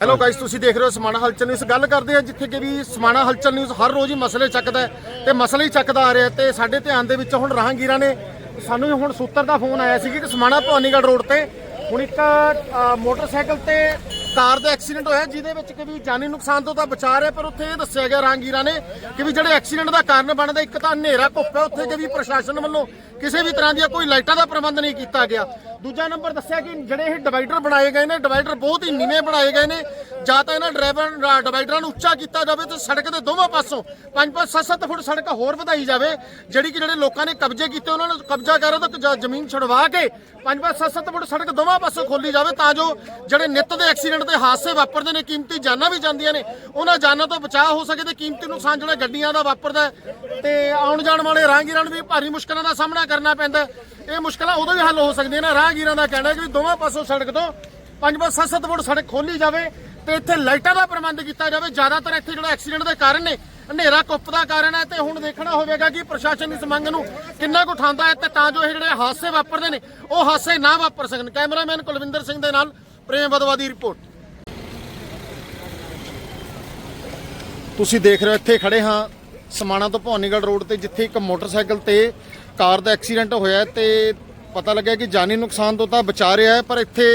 Hello guys ਤੁਸੀਂ ਦੇਖ ਰਹੇ ਹੋ ਸਮਾਣਾ ਹਲਚਲ ਨਿਊਜ਼ ਗੱਲ ਕਰਦੇ ਆ ਜਿੱਥੇ ਕਿ ਵੀ ਸਮਾਣਾ ਹਲਚਲ ਨਿਊਜ਼ ਹਰ ਰੋਜ਼ ਹੀ ਮਸਲੇ ਚੱਕਦਾ ਹੈ ਤੇ ਮਸਲੇ ਹੀ ਚੱਕਦਾ ਆ ਰਿਹਾ ਤੇ ਸਾਡੇ ਧਿਆਨ ਦੇ ਵਿੱਚ ਹੁਣ ਰਾਹਗੀਰਾਂ ਨੇ ਸਾਨੂੰ ਹੁਣ ਸੂਤਰ ਦਾ ਫੋਨ ਆਇਆ ਸੀ ਕਿ ਸਮਾਣਾ ਭਵਾਨੀਗੜ੍ਹ ਰੋਡ ਤੇ ਹੁਣ ਇੱਕ ਮੋਟਰਸਾਈਕਲ ਤੇ ਕਾਰ ਦਾ ਐਕਸੀਡੈਂਟ ਹੋਇਆ, ਜਿਹਦੇ ਵਿੱਚ ਕਿ ਵੀ ਜਾਨੀ ਨੁਕਸਾਨ ਤੋਂ ਤਾਂ ਬਚਾ ਰਿਹਾ, ਪਰ ਉੱਥੇ ਇਹ ਦੱਸਿਆ ਗਿਆ ਰਾਹਗੀਰਾਂ ਨੇ ਕਿ ਵੀ ਜਿਹੜੇ ਐਕਸੀਡੈਂਟ ਦਾ ਕਾਰਨ ਬਣਦਾ, ਇੱਕ ਤਾਂ ਹਨੇਰਾ ਘੁੱਪ ਹੈ, ਉੱਥੇ ਕਿ ਵੀ ਪ੍ਰਸ਼ਾਸਨ ਵੱਲੋਂ ਕਿਸੇ ਵੀ ਤਰ੍ਹਾਂ ਦੀਆਂ ਕੋਈ ਲਾਈਟਾਂ ਦਾ ਪ੍ਰਬੰਧ ਨਹੀਂ ਕੀਤਾ ਗਿਆ। ਦੂਜਾ ਨੰਬਰ ਦੱਸਿਆ ਕਿ ਜਿਹੜੇ ਇਹ ਡਿਵਾਈਡਰ ਬਣਾਏ ਗਏ ਨੇ, ਡਿਵਾਈਡਰ ਬਹੁਤ ਹੀ ਨੀਵੇਂ ਬਣਾਏ ਗਏ ਨੇ, ਜਾਂ ਤਾਂ ਇਹਨਾਂ ਡਰਾਈਵਰ ਡਿਵਾਈਡਰਾਂ ਨੂੰ ਉੱਚਾ ਕੀਤਾ ਜਾਵੇ ਤੇ ਸੜਕ ਦੇ ਦੋਵਾਂ ਪਾਸੋਂ 5-5 7-7 ਫੁੱਟ ਸੜਕ ਹੋਰ ਵਧਾਈ ਜਾਵੇ, ਜਿਹੜੀ ਕਿ ਜਿਹੜੇ ਲੋਕਾਂ ਨੇ ਕਬਜ਼ੇ ਕੀਤੇ, ਉਹਨਾਂ ਨੂੰ ਕਬਜ਼ਾ ਕਰੋ ਤਾਂ ਜ਼ਮੀਨ ਛੁਡਵਾ ਕੇ 5-5 7-7 ਫੁੱਟ ਸੜਕ ਦੋਵਾਂ ਪਾਸੋਂ ਖੋਲੀ ਜਾਵੇ, ਤਾਂ ਜੋ ਜਿਹੜੇ ਨਿੱਤ ਦੇ ਐਕਸੀਡੈਂਟ ਦੇ ਹਾਦਸੇ ਵਾਪਰਦੇ ਨੇ, ਕੀਮਤੀ ਜਾਨਾਂ ਵੀ ਜਾਂਦੀਆਂ ਨੇ। ਉਹਨਾਂ ਜਾਨਾਂ ਤੋਂ ਬਚਾਅ ਹੋ ਸਕੇ ਤੇ ਕੀਮਤੀ ਨੁਕਸਾਨ ਜਿਹੜਾ ਗੱਡੀਆਂ ਦਾ ਵਾਪਰਦਾ ਹੈ। ਤੇ ਆਉਣ ਜਾਣ ਵਾਲੇ ਰਾਹਗੀਰਾਂ ਨੂੰ ਵੀ ਭਾਰੀ ਮੁਸ਼ਕਲਾਂ ਦਾ ਸਾਹਮਣਾ ਕਰਨਾ ਪੈਂਦਾ ਇਹ ਮੁਸ਼ਕਲਾਂ ਉਦੋਂ ਵੀ ਹੱਲ ਹੋ ਸਕਦੀਆਂ ਨੇ। ਰਾਹਗੀਰਾਂ ਦਾ ਕਹਿਣਾ ਹੈ ਕਿ ਦੋਵਾਂ ਪਾਸੋਂ ਸੜਕ ਤੋਂ 5-5 7-7 ਫੁੱਟ ਸੜਕ ਖੋਲੀ ਜਾਵੇ ਤੇ ਇੱਥੇ ਲਾਈਟਾਂ ਦਾ ਪ੍ਰਬੰਧ ਕੀਤਾ ਜਾਵੇ। ਜ਼ਿਆਦਾਤਰ ਇੱਥੇ ਜਿਹੜਾ ਐਕਸੀਡੈਂਟ ਦੇ ਕਾਰਨ ਨੇ, ਹਨੇਰਾ ਕੁੱਪ ਦਾ ਕਾਰਨ ਹੈ। ਤੇ ਹੁਣ ਦੇਖਣਾ ਹੋਵੇਗਾ ਕਿ ਪ੍ਰਸ਼ਾਸਨ ਇਸ ਮੰਗ ਨੂੰ ਕਿੰਨਾ ਕੁ ਉਠਾਉਂਦਾ ਹੈ ਤੇ ਤਾਂ ਜੋ ਇਹ ਜਿਹੜੇ ਹਾਦਸੇ ਵਾਪਰਦੇ ਨੇ, ਉਹ ਹਾਦਸੇ ਨਾ ਵਾਪਰ ਸਕਣ। ਕੈਮਰਾਮੈਨ ਕੁਲਵਿੰਦਰ ਸਿੰਘ ਦੇ ਨਾਲ ਪ੍ਰੇਮ ਬਦਵਾ ਦੀ ਰਿਪੋਰਟ। ਤੁਸੀਂ ਦੇਖ ਰਹੇ ਹੋ ਇੱਥੇ ਖੜੇ ਹਾਂ ਸਮਾਣਾ ਤੋਂ ਭਵਾਨੀਗੜ੍ਹ ਰੋਡ ਤੇ ਜਿੱਥੇ ਇੱਕ ਮੋਟਰਸਾਈਕਲ ਤੇ ਕਾਰ ਦਾ ਐਕਸੀਡੈਂਟ ਹੋਇਆ ਤੇ ਪਤਾ ਲੱਗਿਆ ਕਿ ਜਾਨੀ ਨੁਕਸਾਨ ਤੋਂ ਤਾਂ ਬਚਾ ਰਿਹਾ ਹੈ ਪਰ ਇੱਥੇ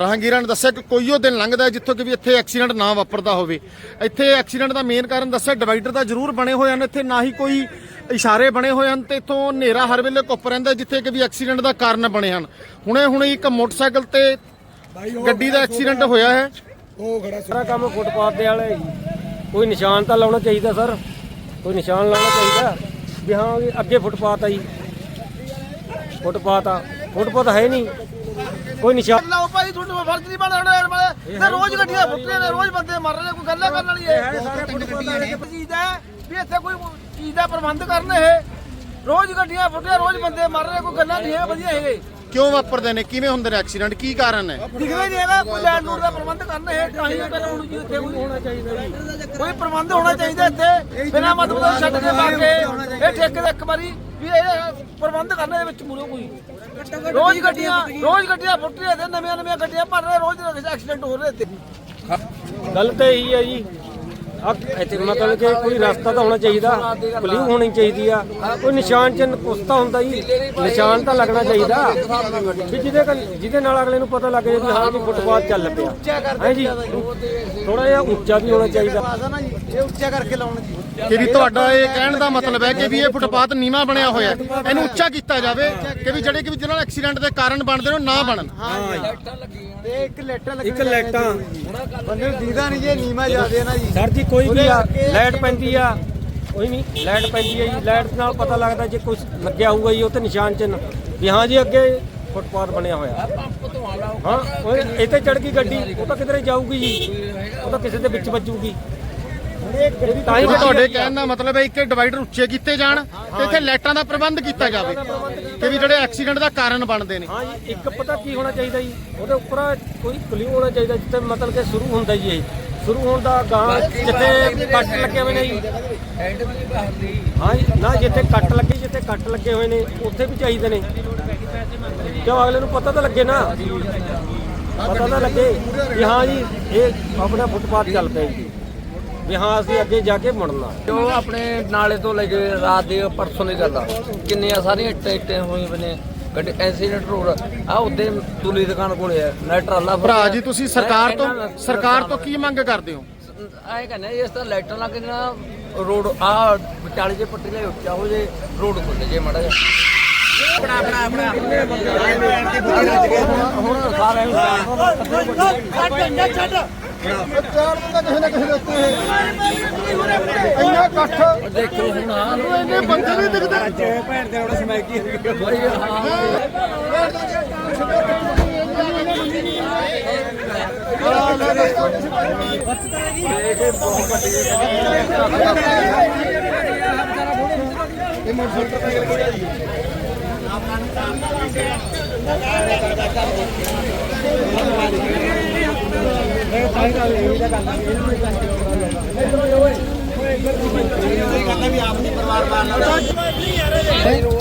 ਰਾਹਗੀਰਾਂ ਨੇ ਦੱਸਿਆ ਕਿ ਕੋਈ ਉਹ ਦਿਨ ਲੰਘਦਾ ਜਿੱਥੋਂ ਕਿ ਵੀ ਇੱਥੇ ਐਕਸੀਡੈਂਟ ਨਾ ਵਾਪਰਦਾ ਹੋਵੇ। ਇੱਥੇ ਐਕਸੀਡੈਂਟ ਦਾ ਮੇਨ ਕਾਰਨ ਦੱਸਿਆ ਡਿਵਾਈਡਰ ਤਾਂ ਜ਼ਰੂਰ ਬਣੇ ਹੋਏ ਹਨ ਇੱਥੇ ਨਾ ਹੀ ਕੋਈ ਇਸ਼ਾਰੇ ਬਣੇ ਹੋਏ ਹਨ ਤੇ ਇਥੋਂ ਹਨੇਰਾ ਹਰ ਵੇਲੇ ਘੁੱਪ ਰਹਿੰਦਾ ਜਿੱਥੇ ਕਿ ਵੀ ਐਕਸੀਡੈਂਟ ਦਾ ਕਾਰਨ ਬਣੇ ਹਨ। ਹੁਣੇ ਹੁਣੇ ਇੱਕ ਮੋਟਰਸਾਈਕਲ ਤੇ ਗੱਡੀ ਦਾ ਐਕਸੀਡੈਂਟ ਹੋਇਆ ਹੈ। ਸਾਰਾ ਕੰਮ ਫੁੱਟਪਾਥ ਦੇ ਵਾਲਾ ਹੈ ਜੀ। ਕੋਈ ਨਿਸ਼ਾਨ ਤਾਂ ਲਾਉਣਾ ਚਾਹੀਦਾ ਸਰ ਕੋਈ ਨਿਸ਼ਾਨ ਲਾਉਣਾ ਚਾਹੀਦਾ। ਵੀ ਹਾਂ ਵੀ ਅੱਗੇ ਫੁੱਟਪਾਥ ਆ ਜੀ। ਫੁੱਟਪਾਥ ਆ ਫੁੱਟਪਾਥ ਹੈ ਨਹੀਂ। ਕੋਈ ਨਿਸ਼ਾਨ ਲਾਓ ਭਾਈ ਤੁਹਾਨੂੰ ਫਰਜ਼ ਨਹੀਂ ਬਣਦਾ ਹੁਣ ਤੇ ਰੋਜ਼ ਗੱਡੀਆਂ ਫੁੱਟੀਆਂ ਨੇ ਰੋਜ਼ ਬੰਦੇ ਮਰ ਰਹੇ ਕੋਈ ਗੱਲਾਂ ਕਰਨ ਵਾਲੀ ਹੈ ਸਾਰੇ ਫੁੱਟਪਾਥ ਵਾਲੇ ਇੱਕ ਚੀਜ਼ ਹੈ ਵੀ ਇੱਥੇ ਕੋਈ ਚੀਜ਼ ਦਾ ਪ੍ਰਬੰਧ ਕਰਨ ਇਹ। ਰੋਜ਼ ਗੱਡੀਆਂ ਫੁੱਟੀਆਂ ਰੋਜ਼ ਬੰਦੇ ਮਰ ਰਹੇ ਕੋਈ ਗੱਲਾਂ ਨਹੀਂ ਹੈ ਵਧੀਆ ਹੈਗੇ ਕਿਉਂ ਵਾਪਰਦੇ ਨੇ? ਕਿਵੇਂ ਹੁੰਦੇ ਨੇ ਐਕਸੀਡੈਂਟ ਕੀ ਕਾਰਨ ਹੈ? ਦਿਖਦਾ ਨਹੀਂ ਹੈਗਾ ਕੋਈ ਲੈਂਡ ਲੂਡ ਦਾ ਪ੍ਰਬੰਧ ਕਰਨ ਇਹ ਤਾਂ ਹੀ ਪਹਿਲਾਂ ਹੁਣ ਜੀ ਇੱਥੇ ਕੋਈ ਹੋਣਾ ਚਾਹੀਦਾ ਕੋਈ ਪ੍ਰਬੰਧ ਹੋਣਾ ਚਾਹੀਦਾ ਇੱਥੇ ਬਿਨਾਂ ਮਤਲਬ ਤੋਂ ਛੱਡ ਕੇ ਪਾ ਕੇ ਇਹ ਠੇਕੇ ਦਾ ਇੱਕ ਵਾਰੀ ਵੀ ਇਹ ਪ੍ਰਬੰਧ ਕਰਨ ਦੇ ਵਿੱਚ ਮੂਰੋ ਕੋਈ। ਰੋਜ਼ ਗੱਡੀਆਂ ਰੋਜ਼ ਗੱਡੀਆਂ ਫੁੱਟ ਰਹੀਆਂ ਤੇ ਨਵੀਆਂ ਨਵੀਆਂ ਗੱਡੀਆਂ ਭਰ ਰਹੇ ਰੋਜ਼ ਐਕਸੀਡੈਂਟ ਹੋ ਰਹੇ ਇੱਥੇ। ਗੱਲ ਤਾਂ ਇਹੀ ਹੈ ਜੀ ਆ ਇੱਥੇ ਮਤਲਬ ਕਿ ਕੋਈ ਰਸਤਾ ਤਾਂ ਹੋਣਾ ਚਾਹੀਦਾ ਪਲਿਊ ਹੋਣੀ ਚਾਹੀਦੀ ਆ। ਕੋਈ ਨਿਸ਼ਾਨ ਚਿੰਨ ਪੁਸਤਾ ਹੁੰਦਾ ਜੀ ਨਿਸ਼ਾਨ ਤਾਂ ਲੱਗਣਾ ਚਾਹੀਦਾ। ਵੀ ਜਿਹਦੇ ਜਿਹਦੇ ਨਾਲ ਅਗਲੇ ਨੂੰ ਪਤਾ ਲੱਗ ਵੀ ਹਾਂ ਵੀ ਫੁੱਟਪਾਥ ਚੱਲ ਪਿਆ। ਹੈ ਜੀ? ਥੋੜਾ ਜਿਹਾ ਉੱਚਾ ਵੀ ਹੋਣਾ ਚਾਹੀਦਾ। ਨਾ ਜੀ ਇਹ ਉੱਚਾ ਕਰਕੇ ਲਾਉਣ ਜੀ। ਕਿ ਵੀ ਤੁਹਾਡਾ ਇਹ ਕਹਿਣ ਦਾ ਮਤਲਬ ਹੈ ਕਿ ਵੀ ਇਹ ਫੁੱਟਪਾਥ ਨੀਵਾ ਬਣਿਆ ਹੋਇਆ ਹੈ। ਇਹਨੂੰ ਉੱਚਾ ਕੀਤਾ ਜਾਵੇ ਕਿ ਵੀ ਜਿਹੜੇ ਕਿ ਵੀ ਜਿਹਨਾਂ ਨਾਲ ਐਕਸੀਡੈਂਟ ਦੇ ਕਾਰਨ ਬਣਦੇ ਨੇ ਉਹ ਨਾ ਬਣਨ। ਤੇ ਇੱਕ ਲੈਟਾਂ ਇੱਕ ਲਾਈਟਾਂ ਬੰਦੇ ਨੂੰ ਦੀਦਾ ਨਹੀਂ ਜੇ ਨੀਮਾ ਜਾਦੇ ਨਾ ਜੀ। ਸਰ ਜੀ ਕੋਈ ਵੀ ਆ ਲਾਈਟ ਪੈਂਦੀ ਆ। ਕੋਈ ਨਹੀਂ ਲਾਈਟ ਪੈਂਦੀ ਆ ਜੀ ਲਾਈਟ ਨਾਲ ਪਤਾ ਲੱਗਦਾ ਜੇ ਕੁਝ ਲੱਗਿਆ ਹੋਊਗਾ ਜੀ ਉਹ ਤੇ ਨਿਸ਼ਾਨ ਚਿੰਨ ਵੀ ਹਾਂ ਜੀ ਅੱਗੇ ਫੁੱਟਪਾਥ ਬਣਿਆ ਹੋਇਆ। ਹਾਂ ਉਹ ਇੱਥੇ ਚੜ ਗਈ ਗੱਡੀ ਉਹ ਤਾਂ ਕਿਧਰੇ ਜਾਊਗੀ ਜੀ। ਉਹ ਤਾਂ ਕਿਸੇ ਦੇ ਵਿੱਚ ਵੱਜੂਗੀ। ਤਾਂ ਹੀ ਕਿ ਤੁਹਾਡੇ ਕਹਿਣ ਦਾ ਮਤਲਬ ਹੈ ਇੱਕ ਡਿਵਾਈਡਰ ਉੱਚੇ ਕੀਤੇ ਜਾਣ ਤੇ ਇੱਥੇ ਲਾਈਟਾਂ ਦਾ ਪ੍ਰਬੰਧ ਕੀਤਾ ਜਾਵੇ ਕਿ ਵੀ ਜਿਹੜੇ ਐਕਸੀਡੈਂਟ ਦਾ ਕਾਰਨ ਬਣਦੇ ਨੇ। ਹਾਂ ਜੀ ਇੱਕ ਪਤਾ ਕੀ ਹੋਣਾ ਚਾਹੀਦਾ ਜੀ? ਉਹਦੇ ਉੱਪਰ ਕੋਈ ਕਲਿਊ ਹੋਣਾ ਚਾਹੀਦਾ ਜਿੱਥੇ ਮਤਲਬ ਕਿ ਸ਼ੁਰੂ ਹੁੰਦਾ ਜੀ ਇਹ। ਸ਼ੁਰੂ ਹੋਣ ਦਾ ਗਾਂ ਜਿੱਥੇ ਕੱਟ ਲੱਗੇ ਹੋਏ ਨੇ ਜੀ। ਹਾਂ ਜੀ ਨਾ ਜਿੱਥੇ ਕੱਟ ਲੱਗੇ ਜਿੱਥੇ ਕੱਟ ਲੱਗੇ ਹੋਏ ਨੇ ਉੱਥੇ ਵੀ ਚਾਹੀਦੇ ਨੇ। ਕਿਉਂ ਅਗਲੇ ਨੂੰ ਪਤਾ ਤਾਂ ਲੱਗੇ ਨਾ? ਪਤਾ ਤਾਂ ਲੱਗੇ ਵੀ ਹਾਂ ਜੀ ਇਹ ਆਪਣਾ ਫੁੱਟਪਾਥ ਚੱਲ ਪਿਆ ਜੀ। ਵੀ ਹਾਂ ਅਸੀਂ ਅੱਗੇ ਜਾ ਕੇ ਮੁੜਨਾ। ਜੋ ਆਪਣੇ ਨਾਲੇ ਤੋਂ ਲੈ ਕੇ ਰਾਤ ਦੇ ਪਰਸੋਂ ਦੀ ਗੱਲ ਆ ਕਿੰਨੀਆਂ ਸਾਰੀਆਂ ਇੱਟਾਂ ਇੱਟਾਂ ਹੋਈਆਂ ਬਨੇ ਗੱਡੀ ਐਕਸੀਡੈਂਟ ਰੋਡ ਆ ਉੱਤੇ ਤੁਲੀ ਦੁਕਾਨ ਕੋਲੇ ਆ ਨਾ ਟਰਾਲਾ ਭਰਾ ਜੀ ਤੁਸੀਂ ਸਰਕਾਰ ਤੋਂ ਸਰਕਾਰ ਤੋਂ ਕੀ ਮੰਗ ਕਰਦੇ ਹੋ? ਆਏ ਕਹਿੰਦੇ ਇਸ ਤਰ੍ਹਾਂ ਲਾਈਟਾਂ ਲੱਗ ਜਾਣਾ ਰੋਡ ਆ ਵਿਚਾਲੇ ਜੇ ਪੱਟੀ ਲਈ ਉੱਚਾ ਹੋ ਜੇ ਰੋਡ ਖੁੱਲ ਜੇ ਮੜਾ ਜਾ ਹੁਣ ਸਾਰੇ ਚਾਰ ਬੰਦਾ ਕਿਸੇ ਨਾ ਕਿਸੇ ਦੇ ਉੱਤੇ ਇੰਨਾ ਇਕੱਠ ਦੇਖੋ ਹੁਣ ਆ ਇੰਨੇ ਬੰਦੇ ਨਹੀਂ ਦਿਖਦੇ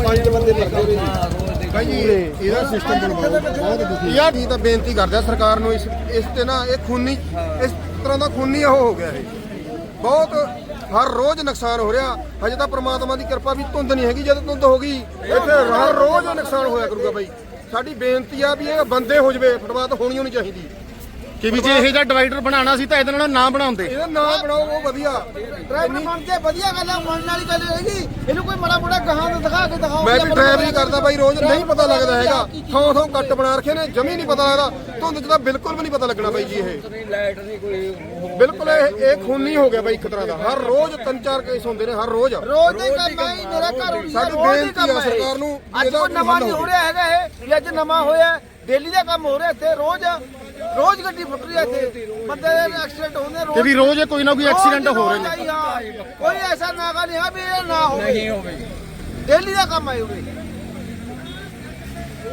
ਪੰਜ ਬੰਦੇ ਲੱਗੇ ਭਾਈ ਜੀ ਇਹਦਾ ਸਿਸਟਮ ਬਣਵਾਓ ਬਹੁਤ ਦੁਖੀ ਯਾਰ ਜੀ ਤਾਂ ਬੇਨਤੀ ਕਰਦੇ ਆ ਸਰਕਾਰ ਨੂੰ ਇਸ ਇਸ ਤੇ ਨਾ ਇਹ ਖੂਨੀ ਇਸ ਤਰ੍ਹਾਂ ਦਾ ਖੂਨੀ ਉਹ ਹੋ ਗਿਆ ਇਹ। ਬਹੁਤ ਹਰ ਰੋਜ਼ ਨੁਕਸਾਨ ਹੋ ਰਿਹਾ। ਹਜੇ ਤਾਂ ਪ੍ਰਮਾਤਮਾ ਦੀ ਕਿਰਪਾ ਵੀ ਧੁੰਦ ਨਹੀਂ ਹੈਗੀ, ਜਦ ਧੁੰਦ ਹੋ ਗਈ, ਇੱਥੇ ਹਰ ਰੋਜ਼ ਨੁਕਸਾਨ ਹੋਇਆ ਕਰੂਗਾ ਬਾਈ। ਸਾਡੀ ਬੇਨਤੀ ਆ ਵੀ ਇਹ ਬੰਦੇ ਹੋ ਜਵੇ ਤਾਂ ਹੋਣੀ ਹੋਣੀ ਚਾਹੀਦੀ। ਕਿ ਵੀ ਜੇ ਇਹ ਜਿਹਾ ਡਿਵਾਈਡਰ ਬਣਾਉਣਾ ਸੀ ਤਾਂ ਇਹਦੇ ਨਾਲ ਨਾ ਬਣਾਉਂਦੇ। ਇਹਦਾ ਨਾਂ ਬਣਾਓ ਉਹ ਵਧੀਆ। ਡਰਾਈਵਰ ਬਣ ਕੇ ਵਧੀਆ ਗੱਲ ਆ ਮੰਨਣ ਵਾਲੀ ਗੱਲ ਹੈਗੀ। ਇਹਨੂੰ ਕੋਈ ਮਾੜਾ ਮੋੜਾ ਗਾਹਾਂ ਤੋਂ ਦਿਖਾ ਕੇ ਦਿਖਾਓ। ਮੈਂ ਵੀ ਡਰਾਈਵਰੀ ਕਰਦਾ ਬਾਈ ਰੋਜ਼ ਨਹੀਂ ਪਤਾ ਲੱਗਦਾ ਹੈਗਾ। ਥੋਂ ਥੋਂ ਕੱਟ ਬਣਾ ਰੱਖੇ ਨੇ ਜਮੀ ਨਹੀਂ ਪਤਾ ਲੱਗਦਾ। ਧੁੰਦ 'ਚ ਤਾਂ ਬਿਲਕੁਲ ਵੀ ਨਹੀਂ ਪਤਾ ਲੱਗਣਾ ਬਾਈ ਜੀ ਇਹ। ਨਹੀਂ ਲਾਈਟ ਨਹੀਂ ਕੋਈ ਬਿਲਕੁਲ ਇਹ ਇਹ ਖੂਨੀ ਹੋ ਗਿਆ ਬਾਈ ਇੱਕ ਤਰ੍ਹਾਂ ਦਾ। ਹਰ ਰੋਜ਼ ਤਿੰਨ ਚਾਰ ਕੇਸ ਹੁੰਦੇ ਨੇ ਹਰ ਰੋਜ਼। ਰੋਜ਼ ਦੇ ਕੰਮ ਹੈ ਮੇਰਾ ਘਰ ਸਾਡੀ ਬੇਨਤੀ ਆ ਸਰਕਾਰ ਨੂੰ ਅੱਜ ਨਵਾਂ ਨਹੀਂ ਹੋ। ਰਿਹਾ ਹੈਗਾ ਇਹ। ਵੀ ਅੱਜ ਨਵਾਂ ਹੋਇਆ ਡੇਲੀ ਦਾ ਕੰਮ ਹੋ ਰਿਹਾ ਇੱਥੇ ਰੋਜ਼। ਰੋਜ਼ ਗੱਡੀ ਫੁੱਟ ਰਹੀ ਹੈ ਇੱਥੇ। ਬੰਦੇ ਦੇ ਐਕਸੀਡੈਂਟ ਹੁੰਦੇ ਰੋਜ਼। ਵੀ ਰੋਜ਼ ਇਹ ਕੋਈ ਨਾ ਕੋਈ ਐਕਸੀਡੈਂਟ ਹੋ ਰਹੇ ਨੇ। ਕੋਈ ਐਸਾ ਨਾਗਾ ਨਹੀਂ ਹੈ ਵੀ ਇਹ ਨਾ ਹੋਵੇ। ਨਹੀਂ ਹੋਵੇ। ਡੇਲੀ ਦਾ ਕੰਮ ਹੈ ਉਰੇ।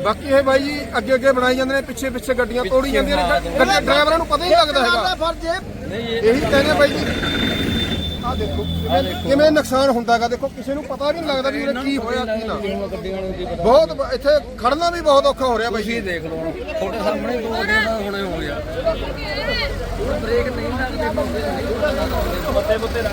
ਬਾਕੀ ਇਹ ਬਾਈ ਜੀ ਅੱਗੇ ਅੱਗੇ ਬਣਾਈ ਜਾਂਦੇ ਨੇ ਪਿੱਛੇ ਪਿੱਛੇ ਗੱਡੀਆਂ ਤੋੜੀ ਜਾਂਦੀਆਂ ਨੇ। ਗੱਡੀ ਡਰਾਈਵਰਾਂ ਨੂੰ ਪਤਾ ਹੀ ਨਹੀਂ ਲੱਗਦਾ ਹੈਗਾ। ਇਹਦਾ ਫਰਜ਼ ਹੈ। ਇਹੀ ਕਹਿੰਦੇ ਬਾਈ ਜੀ। ਆ ਦੇਖੋ ਕਿਵੇਂ- ਕਿਵੇਂ ਨੁਕਸਾਨ ਹੁੰਦਾ ਹੈਗਾ ਦੇਖੋ ਕਿਸੇ ਨੂੰ ਪਤਾ ਵੀ ਨਹੀਂ ਲੱਗਦਾ ਵੀ ਇਹਨੇ ਕੀ ਹੋਇਆ ਕੀ ਨਾ। ਬਹੁਤ ਇੱਥੇ ਖੜਨਾ ਵੀ ਬਹੁਤ ਔਖਾ ਹੋ ਰਿਹਾ ਬਾਈ ਤੁਸੀਂ ਜੀ ਦੇਖ ਲਓ ਹੁਣ ਤੁਹਾਡੇ ਸਾਹਮਣੇ ਦੋ ਗੱਡੀਆਂ ਦਾ ਹੁਣੇ ਹੋ ਗਿਆ। ਬ੍ਰੇਕ ਨਹੀਂ ਲੱਗਦੇ ਬੰਦੇ ਨਹੀਂ ਬੱਤੇ ਬੱਤੇ ਤਾਂ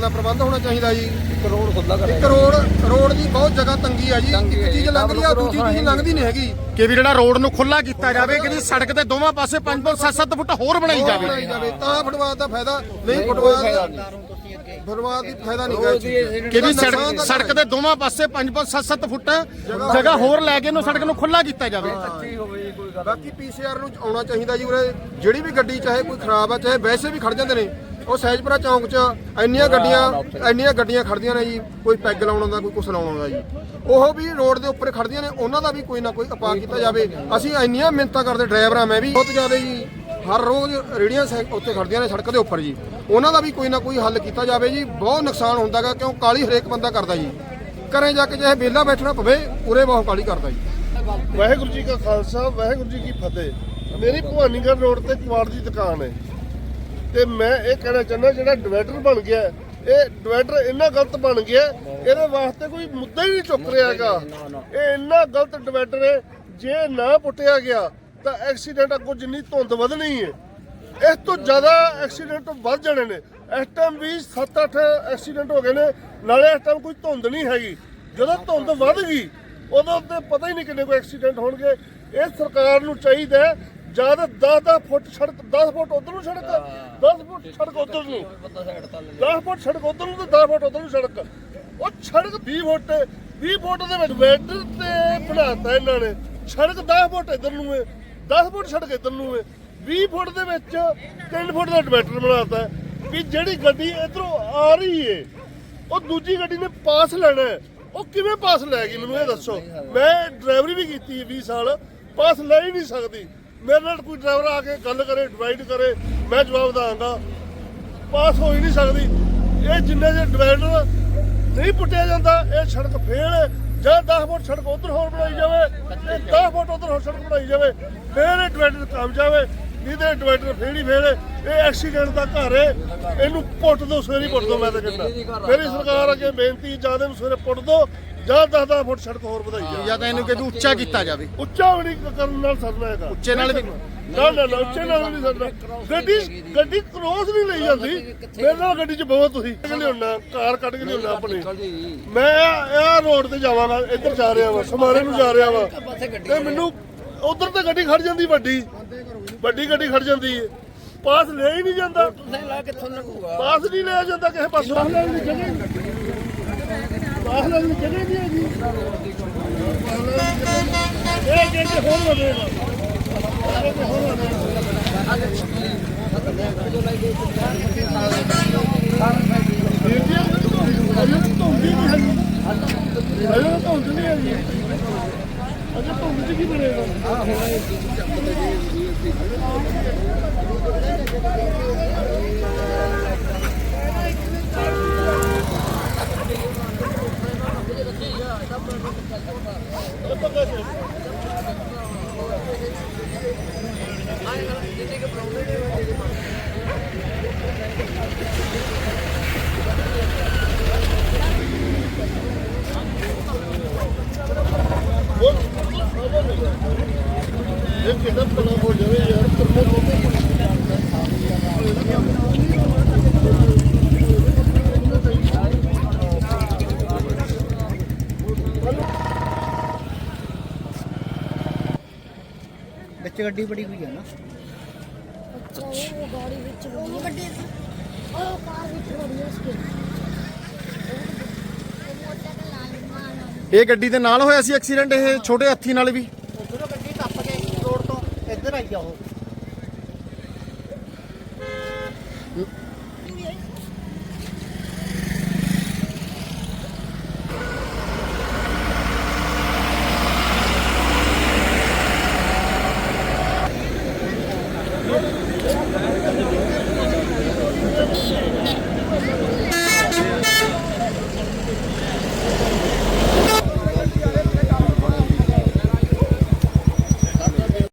ਦਾ ਪ੍ਰਬੰਧ ਹੋਣਾ ਚਾਹੀਦਾ ਜੀ। ਕਰੋੜ ਖੁੱਲਾ ਕਰ ਇੱਕ ਰੋਡ ਰੋਡ ਦੀ ਬਹੁਤ ਜਗ੍ਹਾ ਤੰਗੀ ਆ ਜੀ। ਇੱਕ ਚੀਜ਼ ਲੰਘਦੀ ਆ ਦੂਜੀ ਚੀਜ਼ ਲੰਘਦੀ ਨਹੀਂ। ਹੈਗੀ। ਕਿ ਵੀ ਜਿਹੜਾ ਰੋਡ ਨੂੰ ਖੁੱਲਾ ਕੀਤਾ ਜਾਵੇ ਕਿ ਵੀ ਸੜਕ ਦੇ ਦੋਵਾਂ ਪਾਸੇ 5-5 7-7 ਫੁੱਟ ਹੋਰ ਬਣਾਈ ਹੋਰ ਜਾਵੇ। ਬਣਾਈ ਜਾਵੇ। ਤਾਂ ਫੁੱਟਬਾਲ ਦਾ ਫਾਇਦਾ ਨਹੀਂ ਫੁੱਟਬਾਲ ਫੁੱਟਬਾਲ ਦੀ ਫਾਇਦਾ ਨਹੀਂ ਗਾ। ਕਿ ਵੀ ਸੜਕ ਦੇ ਦੋਵਾਂ ਪਾਸੇ 5-5 7-7 ਫੁੱਟ ਜਗ੍ਹਾ ਹੋਰ ਲੈ ਕੇ ਇਹਨੂੰ ਸੜਕ ਨੂੰ ਖੁੱਲਾ ਕੀਤਾ ਜਾਵੇ। ਬਾਕੀ ਪੀਸੀਆਰ ਨੂੰ ਆਉਣਾ ਚਾਹੀਦਾ ਜੀ ਉਰੇ। ਜਿਹੜੀ ਵੀ ਗੱਡੀ ਚਾਹੇ ਕੋਈ ਖਰਾਬ ਆ ਚਾਹੇ ਵੈਸੇ ਵੀ ਖੜ ਜਾਂਦੇ ਨੇ ਉਹ ਸਹਿਜਪੁਰਾ ਚੌਂਕ 'ਚ ਇੰਨੀਆਂ ਗੱਡੀਆਂ ਇੰਨੀਆਂ ਗੱਡੀਆਂ ਖੜਦੀਆਂ ਨੇ ਜੀ ਕੋਈ ਪੈਗ ਲਾਉਣ ਆਉਂਦਾ ਕੋਈ ਕੁਛ ਲਾਉਣ ਆਉਂਦਾ ਜੀ। ਉਹ ਵੀ ਰੋਡ ਦੇ ਉੱਪਰ ਖੜਦੀਆਂ ਨੇ ਉਹਨਾਂ ਦਾ ਵੀ ਕੋਈ ਨਾ ਕੋਈ ਉਪਾਅ ਕੀਤਾ ਜਾਵੇ। ਅਸੀਂ ਇੰਨੀਆਂ ਮਿੰਨਤਾਂ ਕਰਦੇ ਡਰਾਈਵਰਾਂ ਮੈਂ ਵੀ। ਬਹੁਤ ਜ਼ਿਆਦਾ ਜੀ ਹਰ ਰੋਜ਼ ਰੇੜੀਆਂ ਸੈ- ਉੱਤੇ ਖੜਦੀਆਂ ਨੇ ਸੜਕ ਦੇ ਉੱਪਰ ਜੀ। ਉਹਨਾਂ ਦਾ ਵੀ ਕੋਈ ਨਾ ਕੋਈ ਹੱਲ ਕੀਤਾ ਜਾਵੇ ਜੀ। ਬਹੁਤ ਨੁਕਸਾਨ ਹੁੰਦਾਗਾ ਕਿਉਂ ਕਾਲੀ ਹਰੇਕ ਬੰਦਾ ਕਰਦਾ ਜੀ। ਘਰੇ ਜਾ ਕੇ ਚਾਹੇ ਵਿਹਲਾ ਬੈਠਣਾ ਪਵੇ ਉਰੇ ਬਹੁਤ ਕਾਲੀ ਕਰਦਾ ਜੀ। ਵਾਹਿਗੁਰੂ ਜੀ ਕਾ ਖਾਲਸਾ ਵਾਹਿਗੁਰੂ ਜੀ ਕੀ ਫਤਿਹ। ਮੇਰੀ ਭਵਾਨੀਗੜ੍ਹ ਰੋਡ ਤੇ ਕੁਆੜ ਦੀ ਦੁਕਾਨ ਹੈ। ਤੇ ਮੈਂ ਇਹ ਕਹਿਣਾ ਚਾਹੁੰਦਾ ਜਿਹੜਾ ਡਿਵਾਈਡਰ ਬਣ ਗਿਆ ਹੈ, ਇਹ ਡਿਵਾਈਡਰ ਇੰਨਾ ਗਲਤ ਬਣ ਗਿਆ ਹੈ, ਇਹਦੇ ਵਾਸਤੇ ਕੋਈ ਮੁੱਦਾ ਹੀ ਨਹੀਂ ਚੁੱਕ ਰਿਹਾ ਹੈਗਾ। ਇਹ ਇੰਨਾ ਗਲਤ ਡਿਵਾਈਡਰ ਹੈ ਜੇ ਨਾ ਪੁੱਟਿਆ ਗਿਆ ਤਾਂ ਐਕਸੀਡੈਂਟ ਅੱਗੋਂ ਜਿੰਨੀ ਧੁੰਦ ਵਧਣੀ ਹੈ ਇਸ ਤੋਂ ਜ਼ਿਆਦਾ ਐਕਸੀਡੈਂਟ ਵੱਧ ਜਾਣੇ ਨੇ। ਇਸ ਟਾਈਮ ਵੀ 7-8 ਐਕਸੀਡੈਂਟ ਹੋ ਗਏ ਨੇ, ਨਾਲੇ ਇਸ ਟਾਈਮ ਕੋਈ ਧੁੰਦ ਨਹੀਂ ਹੈਗੀ। ਜਦੋਂ ਧੁੰਦ ਵੱਧ ਗਈ, ਉਦੋਂ ਤੇ ਪਤਾ ਹੀ ਨਹੀਂ ਕਿੰਨੇ ਕੋਈ ਐਕਸੀਡੈਂਟ ਹੋਣਗੇ। ਇਹ ਸਰਕਾਰ ਨੂੰ ਚਾਹੀਦਾ ਜਦ 10-10 ਫੁੱਟ ਸੜਕ 10 ਫੁੱਟ ਉਧਰ ਨੂੰ ਸੜਕ 10 ਫੁੱਟ ਸੜਕ ਉਧਰ ਨੂੰ। 10 ਫੁੱਟ ਸੜਕ ਉਧਰ ਨੂੰ ਤੇ 10 ਫੁੱਟ ਉਧਰ ਨੂੰ ਸੜਕ। ਉਹ ਸੜਕ 20 ਫੁੱਟ 20 ਫੁੱਟ ਦੇ ਵਿੱਚ ਵੈਟਰ ਤੇ ਬਣਾਤਾ ਇਹਨਾਂ ਨੇ। ਸੜਕ 10 ਫੁੱਟ ਇਧਰ ਨੂੰ ਹੈ 10 ਫੁੱਟ ਸੜਕ ਇਧਰ ਨੂੰ ਹੈ 20 ਫੁੱਟ ਦੇ ਵਿੱਚ 3 ਫੁੱਟ ਦਾ ਡਿਵਾਈਡਰ ਬਣਾਤਾ ਵੀ ਜਿਹੜੀ ਗੱਡੀ ਇਧਰੋਂ ਆ ਰਹੀ ਏ, ਉਹ ਦੂਜੀ ਗੱਡੀ ਨੇ ਪਾਸ ਲੈਣਾ ਉਹ ਕਿਵੇਂ ਪਾਸ ਲੈ ਗਈ ਮੈਨੂੰ ਇਹ ਦੱਸੋ? ਮੈਂ ਡਰਾਈਵਰੀ ਵੀ ਕੀਤੀ 20 ਸਾਲ, ਪਾਸ ਲੈ ਹੀ ਨਹੀਂ ਸਕਦੀ। ਮੇਰੇ ਨਾਲ ਕੋਈ ਡਰਾਈਵਰ ਆ ਕੇ ਗੱਲ ਕਰੇ, ਡਿਵਾਈਡ ਕਰੇ, ਮੈਂ ਜਵਾਬ ਦਾਂਗਾ ਪਾਸ ਹੋ ਹੀ ਨਹੀਂ ਸਕਦੀ। ਇਹ ਜਿੰਨੇ ਜੇ ਡਿਵਾਈਡਰ ਨਹੀਂ ਪੁੱਟਿਆ ਜਾਂਦਾ, ਇਹ ਸੜਕ ਫੇਲ ਹੈ। ਜਾਂ 10 ਫੁੱਟ ਸੜਕ ਉਧਰ ਹੋਰ ਬਣਾਈ ਜਾਵੇ, ਤੇ 10 ਫੁੱਟ ਉਧਰ ਹੋਰ ਸੜਕ ਬਣਾਈ ਜਾਵੇ। ਫੇਰ ਇਹ ਡਿਵਾਈਡਰ ਕੰਮ ਜਾਵੇ ਨਹੀਂ ਤੇ ਡਿਵਾਈਡਰ ਫੇਰ ਹੀ ਫੇਰ। ਇਹ ਐਕਸੀਡੈਂਟ ਦਾ ਘਰ ਹੈ। ਇਹਨੂੰ ਪੁੱਟ ਦੋ ਸਵੇਰੇ ਪੁੱਟ ਦੋ ਮੈਂ ਤਾਂ ਕਹਿੰਦਾ। ਮੇਰੀ ਸਰਕਾਰ ਅੱਗੇ ਬੇਨਤੀ ਜਾਂ ਇਹਨੂੰ ਸਵੇਰੇ ਪੁੱਟ ਦੋ ਜਾਂ 10-10 ਫੁੱਟ ਸੜਕ ਹੋਰ ਵਧਾਈ ਜਾਵੇ। ਜਾਂ ਤਾਂ ਇਹਨੂੰ ਕਿ ਉੱਚਾ ਕੀਤਾ ਜਾਵੇ। ਉੱਚਾ ਵੀ ਨਹੀਂ ਕਰਨ ਨਾਲ ਸਰਨਾ ਹੈਗਾ। ਉੱਚੇ ਨਾਲ ਵੀ ਨਾ ਨਾ ਨਾ ਉੱਚੇ ਨਾਲ ਨਹੀਂ ਸਰਨਾ ਗੱਡੀ ਗੱਡੀ ਕ੍ਰੋਸ ਨਹੀਂ ਲਈ ਜਾਂਦੀ। ਮੇਰੇ ਨਾਲ ਗੱਡੀ 'ਚ ਬਹੁਤ ਤੁਸੀਂ। ਕੱਢ ਕੇ ਲਿਆਉਣਾ ਕਾਰ ਕੱਢ ਕੇ ਲਿਆਉਣਾ ਆਪਣੀ। ਮੈਂ ਇਹ ਰੋਡ ਤੇ ਜਾਵਾਂਗਾ ਇੱਧਰ ਜਾ ਰਿਹਾ ਵਾਂ ਸਮਾਰੇ ਨੂੰ ਜਾ ਰਿਹਾ ਵਾਂ। ਤੇ ਮੈਨੂੰ ਉਧਰ ਤੇ ਗੱਡੀ ਖੜ ਜਾਂਦੀ ਵੱਡੀ। ਵੱਡੀ ਗੱਡੀ ਖੜ ਜਾਂਦੀ ਹੈ ਪਾਸ ਲਿਆ ਹੀ ਨਹੀਂ ਜਾਂਦਾ। ਪਾਸ ਨਹੀਂ ਲਿਆ ਜਾਂਦਾ ਕਿਸੇ ਪਾਸੋਂ। ਪਾਸ ਲੈਣ ਦੀ ਜਗ੍ਹਾ ਹੀ ਨਹੀਂ। ਪਾਸ ਲੈਣ ਦੀ ਜਗ੍ਹਾ ਹੀ ਨਹੀਂ ਹੈਗੀ। ਇਹ ਜੇ ਹੋਰ ਵਧੇਗਾ। ਅਜੇ ਬਣੇਗਾ। ਹਾਂ ਹੋਣਾ ਇਹ ਗੱਡੀ ਬੜੀ ਹੋਈ ਆ ਨਾ। ਅੱਛਾ। ਇਹ ਗੱਡੀ ਦੇ ਨਾਲ ਹੋਇਆ ਸੀ ਐਕਸੀਡੈਂਟ ਇਹ ਛੋਟੇ ਹਾਥੀ ਨਾਲ ਵੀ? ਰੋਡ ਤੋਂ